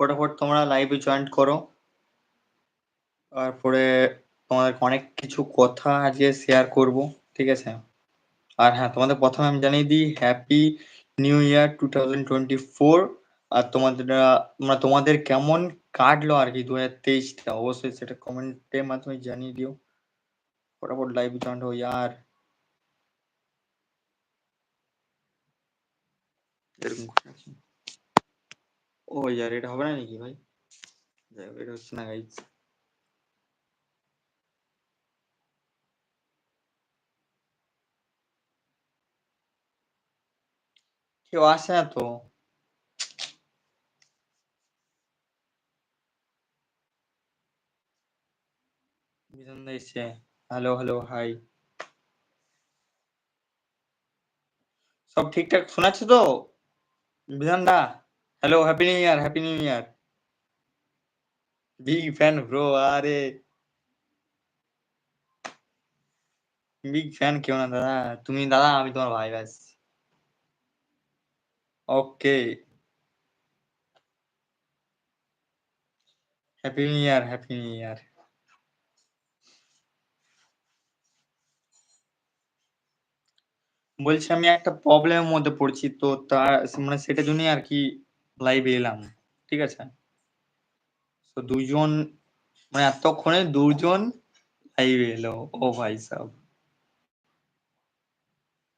ফটাফট তোমরা লাইভে জয়েন করো। তারপরে তোমাদের অনেক কিছু কথা আজকে শেয়ার করব, ঠিক আছে? আর হ্যাঁ তোমাদের প্রথমে আমি জানিয়ে দিই happy new year two thousand twenty four আর তোমাদের মানে তোমাদের কেমন কাটলো আর কি দু হাজার তেইশটা? অবশ্যই সেটা কমেন্টের মাধ্যমে জানিয়ে দিও। ফটাফট লাইভ জয়েন হো ইয়ার। এরকম। ও ইয়ার এটা হবে না নাকি ভাই যাই হোক, এটা হচ্ছে না গাইজ কেউ আসে না তো বিজন দা এসছে হ্যালো হ্যালো হাই সব ঠিকঠাক শোনাচ্ছে তো Bidhan da hello happy new year happy new year big fan bro আরে। বিগ ফ্যান কেউ না, দাদা। তুমি, দাদা, আমি তোমার ভাই, ব্যাস। Okay happy new year happy new year বলছি, আমি একটা প্রবলেমের মধ্যে পড়ছি, তো তার মানে সেটার জন্যই আর কি লাইভে এলাম, ঠিক আছে? তো দুজন মানে এতক্ষণে দুজন লাইভে এলো, ও ভাই সাহ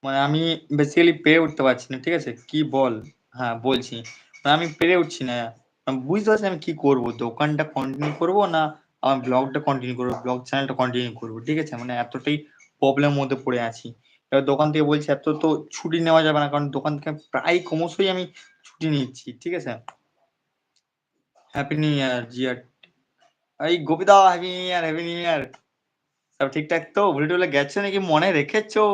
মানে আমি বেসিক্যালি পেরে উঠতে পারছি না, ঠিক আছে? কি বল? হ্যাঁ বলছি। মানে আমি পেরে উঠছি না। বুঝতে পারছি আমি কি করব, দোকানটা কন্টিনিউ করব না আমার ব্লগটা কন্টিনিউ করব ব্লগ চ্যানেলটা কন্টিনিউ করব, ঠিক আছে? মানে এতটাই প্রবলেম মধ্যে পড়ে আছি। এবার দোকান থেকে বলছি, এত তো ছুটি নেওয়া যাবে না, কারণ দোকান থেকে প্রায় ক্রমশই আমি ছুটি নিচ্ছি, ঠিক আছে? হ্যাপি নিউ ইয়ার জিয়ার এই গোপিদা happy new year happy new year সব ঠিকঠাক তো? ভুলে টুলে গেছো নাকি? মনে রেখেছো?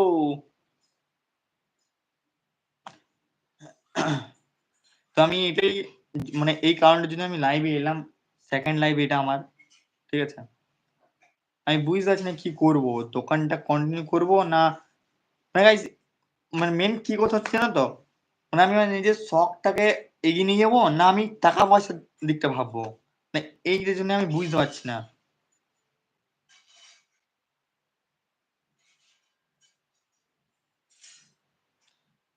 তো আমি এটাই মানে এই কারণের জন্য আমি লাইভে এলাম সেকেন্ড লাইভ এটা আমার, ঠিক আছে? আমি বুঝতে পারছি না কি করব, দোকানটা কন্টিনিউ করব না? মানে মানে মেন কি কথা হচ্ছে না তো? মানে আমি আমার নিজের শখটাকে এগিয়ে নিয়ে যাব না আমি টাকা পয়সার দিকটা ভাববো? মানে এই জন্য আমি বুঝতে পারছি না।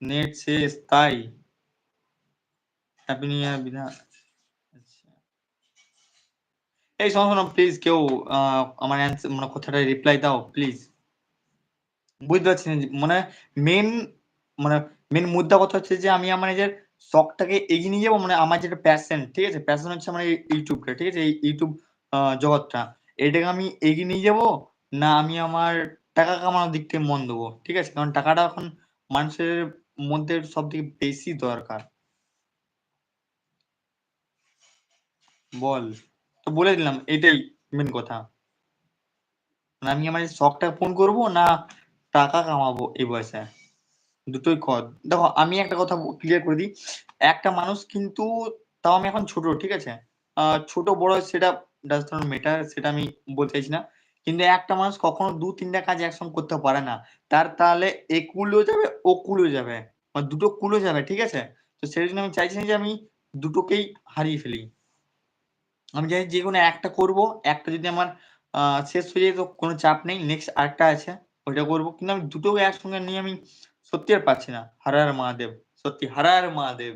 নেট শেষ, তাই? ইয়ার বিধান আচ্ছা। এই শোনো প্লিজ কেউ আমার মানে কথাটা রিপ্লাই দাও প্লিজ বুঝতে পারছি না মানে মেন মানে মেন মুদ্রা কথা হচ্ছে যে, আমি আমার নিজের শখটাকে এগিয়ে নিয়ে যাব মানে আমার যেটা প্যাশন ঠিক আছে? প্যাশন হচ্ছে আমার ইউটিউবটা ঠিক আছে? এই ইউটিউব জগৎটা। এটাকে আমি এগিয়ে নিয়ে যাব, না আমি আমার টাকা কামানোর দিক থেকে মন দেবো, ঠিক আছে? কারণ টাকাটা এখন মানুষের মধ্যে সব থেকে বেশি দরকার। বল। তো বলে দিলাম, এটাই মেন কথা। আমি আমার শখটা পূরণ করব, না টাকা কামাবো এই বয়সে। দুটোই কর দেখো, আমি একটা কথা ক্লিয়ার করে দিই। একটা মানুষ কিন্তু, তাও আমি এখন ছোট, ঠিক আছে? ছোট, বড়, সেটা ডাজ নট ম্যাটার সেটা আমি বলতে চাইছি না। কিন্তু একটা মানুষ কখনো দু, তিনটা কাজ একসঙ্গে করতে পারে না। তার তাহলে এ কুলও যাবে ও কুলও যাবে। মানে দুটো কুলও যাবে, ঠিক আছে? তো সেই জন্য আমি চাইছি যে আমি দুটোকেই হারিয়ে ফেলি। আমি চাই যে কোনো একটা করব, একটা যদি আমার শেষ হয়ে যায় তো কোনো চাপ নেই। নেক্সট আরেকটা আছে, ওইটা করব। কিন্তু আমি দুটোকে একসঙ্গে নিয়ে আমি সত্যি আর পাচ্ছি না। হারার মহাদেব, সত্যি হারার মহাদেব।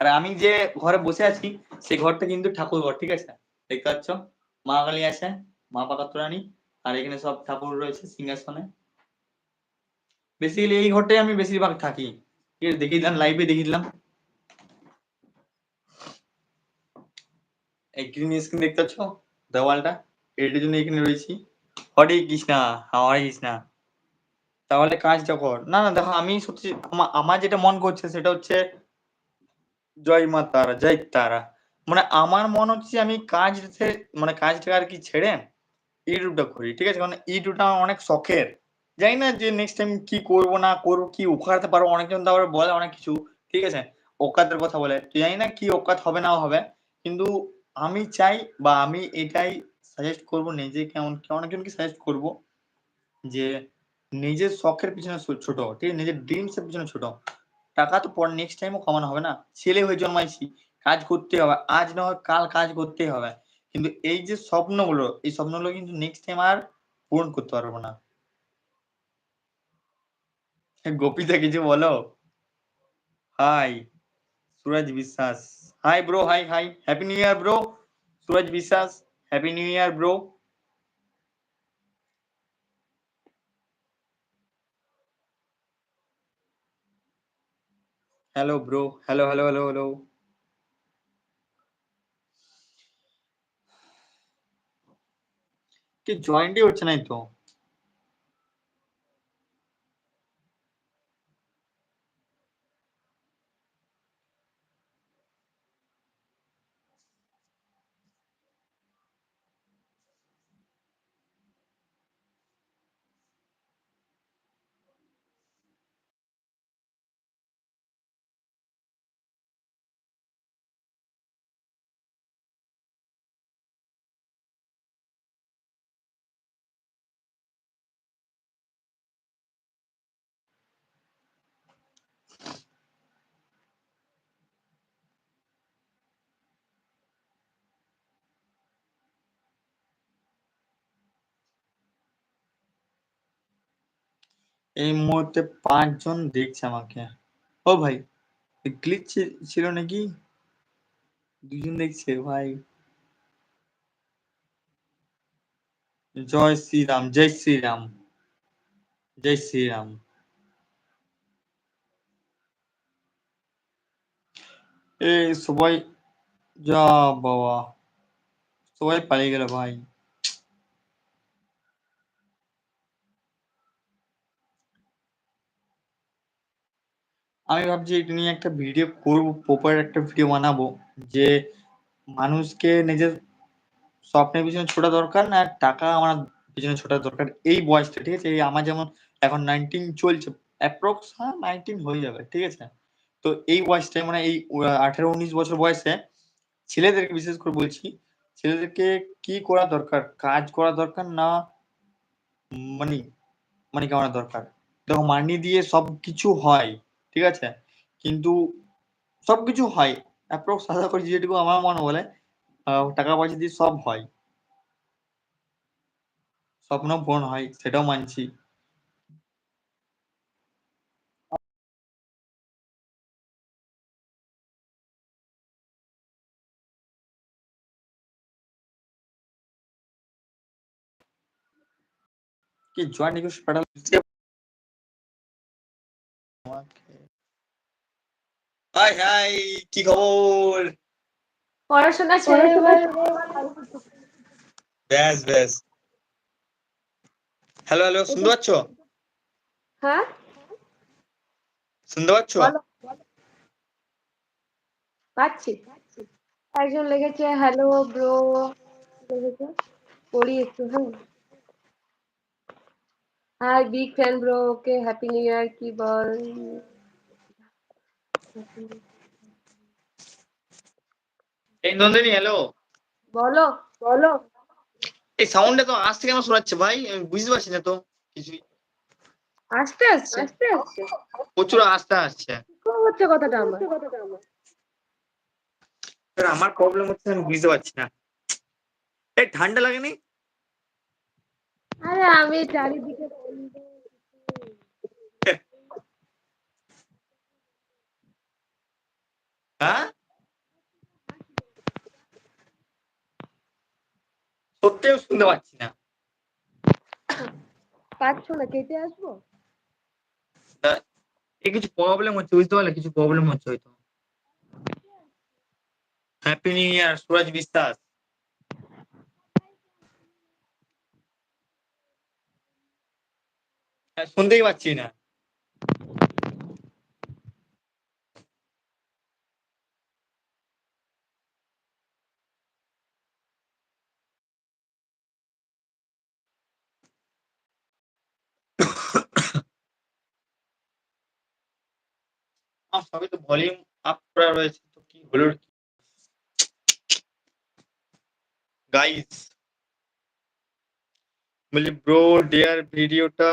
আর আমি যে ঘরে বসে আছি সেই ঘরটা কিন্তু ঠাকুর ঘর, ঠিক আছে? দেখতে পাচ্ছ? মা কালী আছে, মা পাকাতুরানী আর এখানে সব ঠাকুর রয়েছে সিংহাসনে। বেসিক্যালি এই ঘরটাই আমি বেশিরভাগ থাকি। দেখিয়ে দিলাম লাইভে দেখিয়ে দিলাম। এই গ্রিন স্ক্রিন দেখতে পাচ্ছ? দেওয়ালটা, এটার জন্য এখানে রয়েছি। হরে কৃষ্ণা হরে কৃষ্ণা। তাহলে কাজটা কর না না, দেখো আমি সত্যি আমা- আমার যেটা মন করছে সেটা হচ্ছে জয় মা তারা, জয় তারা। মানে আমার মন হচ্ছে আমি কাজ মানে কাজটা আর কি ছেড়ে ইউটিউবটা করি, ঠিক আছে? কারণ ইউটিউবটা আমার অনেক শখের। জানি না যে নেক্সট টাইম কি করব, না করব, কি উখাড়তে পারব, অনেকজন তো আবার বলে অনেক কিছু, ঠিক আছে? ওকাতের কথা বলে। তো জানি না কি ওকাত হবে না হবে। কিন্তু আমি চাই বা আমি এটাই সাজেস্ট করব নিজেকে, এমনকি অনেকজনকে সাজেস্ট করব যে নিজের শখের পিছনে ছোট ঠিক আছে? নিজের ড্রিমস এর পিছনে ছোট টাকা তো পর নেক্সট টাইমও কমানো হবে না। ছেলে হয়ে জন্মাইছি, কাজ করতে হবে। আজ না হয় কাল কাজ করতেই হবে। কিন্তু এই যে স্বপ্নগুলো, এই স্বপ্নগুলো কিন্তু নেক্সট টাইম আর পূরণ করতে পারব না। গোপিতা কিছু বলো। Hi Suraj Biswas. Hi bro hi hi happy new year bro Suraj Biswas happy new year bro hello bro hello hello hello hello কি জয়েন্টই হচ্ছে নাই এই মুহূর্তে পাঁচজন দেখছে আমাকে। ও ভাই গ্লিচ ছিল নাকি? দুজন দেখছে, ভাই। জয় শ্রীরাম জয় শ্রীরাম জয় শ্রীরাম। এ সবাই, যা বাবা, সবাই পালিয়ে গেল ভাই। আমি ভাবছি এটা নিয়ে একটা ভিডিও করব প্রপার একটা ভিডিও বানাবো যে মানুষকে নিজের স্বপ্নের পিছনে ছোটা দরকার না টাকা আমার পিছনে ছোটা দরকার। এই বয়সটা, ঠিক আছে? এই আমার যেমন এখন নাইনটিন চলছে অ্যাপ্রক্স হ্যাঁ নাইনটিন হয়ে যাবে, ঠিক আছে? তো এই বয়সটায় মানে এই আঠেরো উনিশ বছর বয়সে ছেলেদেরকে বিশেষ করে বলছি, ছেলেদেরকে কি করা দরকার? কাজ করা দরকার না মানি মানি কামানো দরকার? দেখো মানি দিয়ে সব কিছু হয়। ঠিক আছে? কিন্তু সবকিছু হয়। অ্যাপ্রক্স আশা করি যেটুকু আমার মনে বলে টাকা পয়সা দিয়ে সব হয়। স্বপ্ন পূরণ হয়, সেটাও মানছি। কি জয়েন্ট রিকোয়েস্ট হাই হাই কি খবর? পড়াশোনা ছেড়ে এবার ব্যাস ব্যাস। হ্যালো হ্যালো শুনতে পাচ্ছ? হ্যাঁ? শুনতে পাচ্ছ? পাচ্ছি। একজন লিখেছে হ্যালো ব্রো। লিখেছে পড়ি একটু হ্যাঁ? Hi big fan bro okay happy new year কি বল এই নন্দিনী হ্যালো বলো বলো। এই সাউন্ডটা তো থেকে আমার শোনাচ্ছে ভাই? আমি বুঝতে পারছি না তো কিছুই। আসতে আসছে। আসতে আসছে। প্রচুর আস্তে আসছে। কোন হচ্ছে কথাটা আমার? প্রবলেম হচ্ছে আমি বুঝতে পারছি না। এই ঠান্ডা লাগেনি? আরে আমি চারিদিকে হ্যাঁ সত্যি শুনতে পাচ্ছি না। পাচ্ছ না? কেটে আসব? এই কিছু প্রবলেম হচ্ছে বুঝতে পারলে কিছু প্রবলেম হচ্ছে হয়তো। হ্যাপি নিউ ইয়ার সুরজ বিশ্বাস। হ্যাঁ, শুনতেই পাচ্ছি না আমার সবই তো ভলিউম আপ করা রয়েছে, তো কি হলো? গাইস বলি ব্রো ডিয়ার ভিডিওটা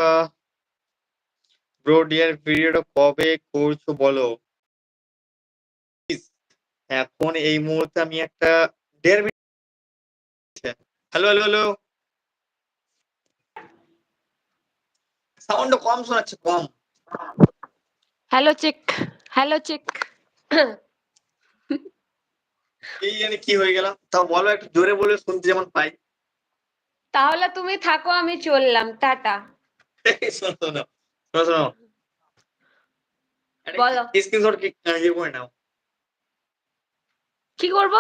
ব্রো ডিয়ার ভিডিওটা কবে করছ বলো? এখন এই মুহূর্তে আমি একটা minute hello hello hello sound কম শোনাচ্ছে, কম। হ্যালো চেক হ্যালো চেক এই জানি কি হয়ে গেল। তাও বলো একটু জোরে বলে শুনতে যেমন পাই। তাহলে তুমি থাকো আমি চললাম। টাটা। শোনো শোনো শোনো। শোনো বলো। স্ক্রিনশট কি করে নাও? কি করব?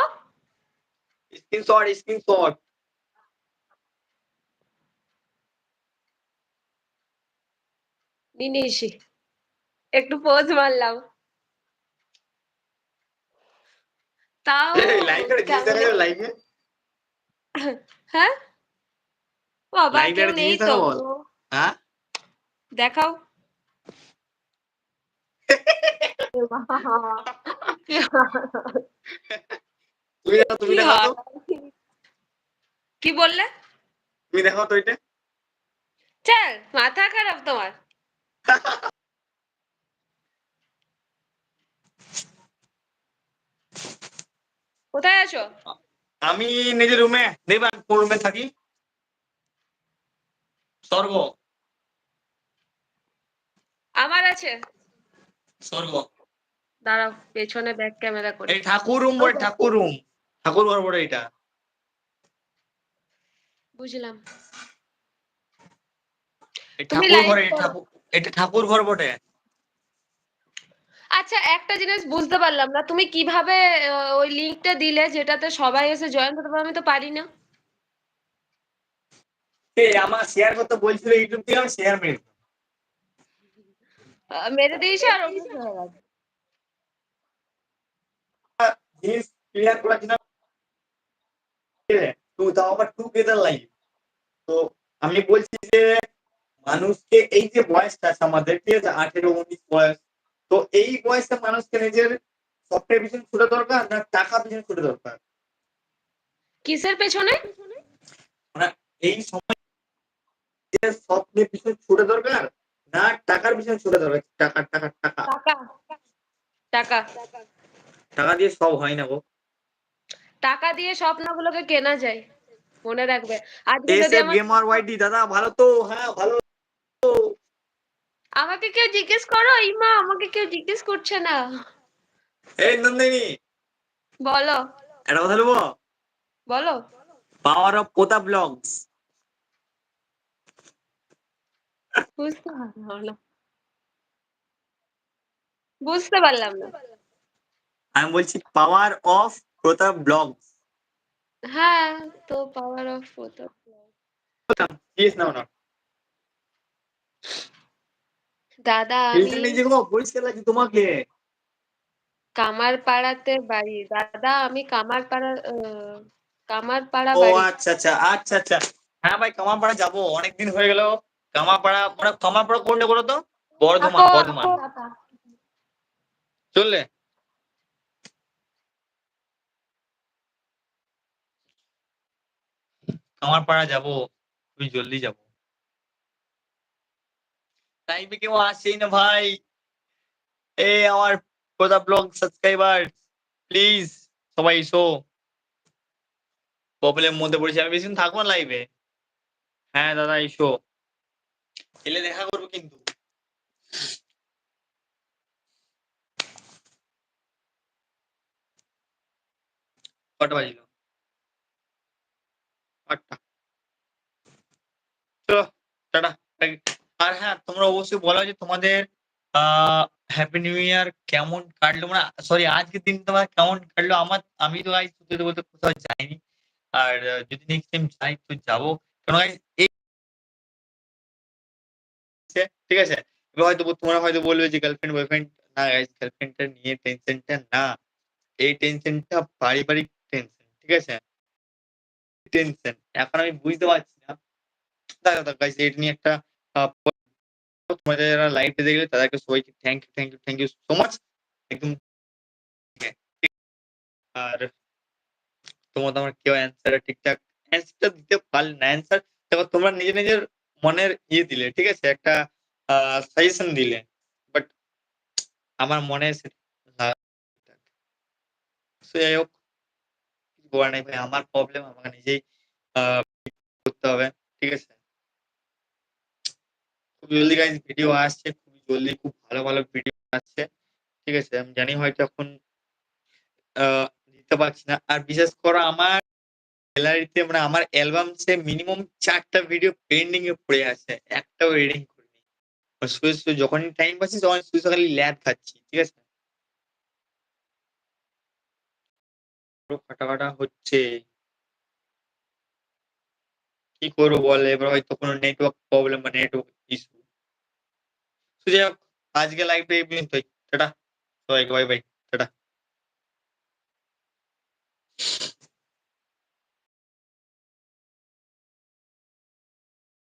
স্ক্রিনশট স্ক্রিনশট নিনিসি একটু পোজ মারলাম। তাও লাইভে দেখা হ্যাঁ বাবা কেউ নেই তো? হ্যাঁ দেখাও দেখো কি বললে তুমি দেখাও তো এটা চল মাথা খারাপ তোমার কোথায় আছো? আমি নিজের রুমে দেখবা কোন রুমে থাকি? স্বর্গ। আমার আছে। স্বর্গ। দাঁড়াও পেছনে ব্যাক ক্যামেরা করে। এই ঠাকুর রুম বলে ঠাকুর রুম ঠাকুর ঘর বলে এটা বুঝলাম। ঠাকুর ঘরে এটা ঠাকুর ঘর বটে। আচ্ছা একটা জিনিস বুঝতে পারলাম না। তুমি কীভাবে ওই লিংকটা দিলে যেটাতে সবাই এসে জয়েন করতে পারবে? আমি তো পারি না। আমার শেয়ার করতে বলছিল ইউটিউব থেকে আমি শেয়ার মেরে মেরে দিয়েছে আর। জিনিস ক্লিয়ার করার জন্য তো তাও আবার টুগেদার লাইফ তো আমি বলছি যে মানুষকে এই যে বয়সটা আছে আমাদের ঠিক আছে? আঠেরো উনিশ বয়স তো এই বয়সে মানুষকে নিজের সফটওয়্যার পিছনে ছুটে দরকার না টাকা পিছনে ছুটে দরকার? কিসের পেছনে? এই সময় স্বপ্নের পিছনে ছুটে দরকার না টাকার পিছনে ছুটে দরকার? টাকা টাকা টাকা। টাকা। টাকা। টাকা দিয়ে সব হয় না গো। টাকা দিয়ে স্বপ্নগুলোকে কেনা যায়। মনে রাখবে। আজকে যদি আমার গেমার ওয়াইডি দাদা ভালো তো? হ্যাঁ ভালো আমাকে কেউ জিজ্ঞেস করো? ইমা আমাকে কেউ জিজ্ঞেস করছে না। এই নন্দিনী। বলো। একটা কথা বলব? বলো। পাওয়ার অফ পোতা ব্লগস বুঝতে পারলাম না। বুঝতে পারলাম না। আমি বলছি পাওয়ার অফ প্রতাপ ব্লগস হ্যাঁ তো পাওয়ার অফ ফটো প্লিজ নাও না দাদা ফিল্টার আমি নিজে গো পরিষ্কার লাগছে তোমাকে। কামার পাড়াতে বাড়ি। দাদা আমি কামার পাড়া কামার পাড়া ও আচ্ছা আচ্ছা আচ্ছা আচ্ছা। হ্যাঁ ভাই কামারপাড়া যাব। অনেকদিন হয়ে গেল। কামারপাড়া মানে কামারপাড়া কোনটা বলো তো? বর্ধমান বর্ধমান। চললে। কামারপাড়া যাব। খুবই জলদি যাব। টাইমে কেউ আসছেই না ভাই। এ আমার প্রতাপ ব্লগ সাবস্ক্রাইবার প্লিজ সবাই এসো। প্রবলেম মধ্যে পড়েছি। আমি বেশিক্ষণ থাকব না লাইভে হ্যাঁ দাদা, এসো। এলে দেখা করব কিন্তু। কটা বাজিল? আটটা। চলো, টাটা। আর হ্যাঁ তোমরা অবশ্যই বলো যে তোমাদের হ্যাপি নিউ ইয়ার কেমন কাটলো? মানে সরি আজকের দিন তোমার কেমন কাটলো? আমার আমি তো গাইজ সত্যি বলতে কোথাও যাইনি। আর যদি নেক্সট টাইম যাই তো যাব। guys, এই ঠিক আছে? এবার হয়তো তোমরা হয়তো বলবে যে গার্লফ্রেন্ড বয়ফ্রেন্ড না গাইজ গার্লফ্রেন্ডটা নিয়ে টেনশনটা না। এই টেনশনটা পারিবারিক টেনশন ঠিক আছে? টেনশন এখন আমি বুঝতে পারছি না। দেখো guys, এটা নিয়ে একটা তোমাদের যারা লাইভে দেখলে তাদেরকে সবাইকে thank you thank you thank you so much একদম ঠিক আছে, ঠিক। আর তোমরা তোমার কেউ অ্যান্সার ঠিকঠাক অ্যান্সারটা দিতে পারলে না অ্যান্সার দেখো তোমরা নিজে নিজের মনের ইয়ে দিলে ঠিক আছে একটা সাজেশন দিলে বাট আমার মনে তো যাই হোক কিছু করার নাই ভাই আমার প্রবলেম আমাকে নিজেই আহ, করতে হবে ঠিক আছে খুব জলদি গাইজ ভিডিও আসছে খুব জলদি, খুব ভালো ভালো ভিডিও আসছে, ঠিক আছে? আমি জানি হয়তো এখন দিতে পারছি না। আর বিশেষ করে আমার গ্যালারিতে মানে আমার অ্যালবামসে মিনিমাম চারটা ভিডিও পেন্ডিং এ পড়ে আছে, একটাও এডিটিং করিনি। শুয়ে শুয়ে যখনই টাইম পাচ্ছি তখন শুয়ে খালি ল্যাদ খাচ্ছি, ঠিক আছে? কাটা হচ্ছে। কি করব বল? এবার হয়তো কোনো নেটওয়ার্ক প্রবলেম বা নেটওয়ার্ক तो आज के लाइव पे भाई tata sorry bye bye tata